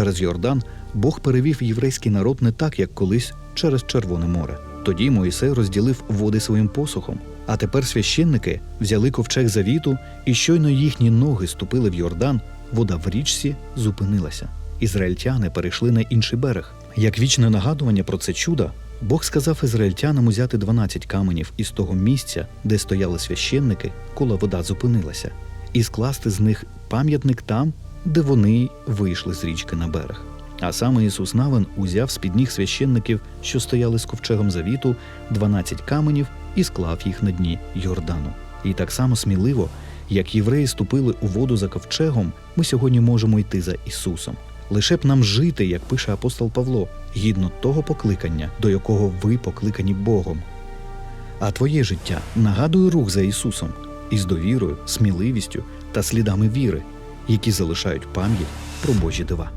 Через Йордан Бог перевів єврейський народ не так, як колись через Червоне море. Тоді Моїсей розділив води своїм посухом. А тепер священники взяли ковчег завіту, і щойно їхні ноги ступили в Йордан, вода в річці зупинилася. Ізраїльтяни перейшли на інший берег. Як вічне нагадування про це чудо, Бог сказав ізраїльтянам узяти 12 каменів із того місця, де стояли священники, коли вода зупинилася, і скласти з них пам'ятник там, де вони вийшли з річки на берег. А саме Ісус Навин узяв з під ніг священників, що стояли з ковчегом завіту, 12 каменів і склав їх на дні Йордану. І так само сміливо, як євреї ступили у воду за ковчегом, ми сьогодні можемо йти за Ісусом. Лише б нам жити, як пише апостол Павло, гідно того покликання, до якого ви покликані Богом. А твоє життя нагадує рух за Ісусом із довірою, сміливістю та слідами віри, які залишають пам'ять про Божі дива.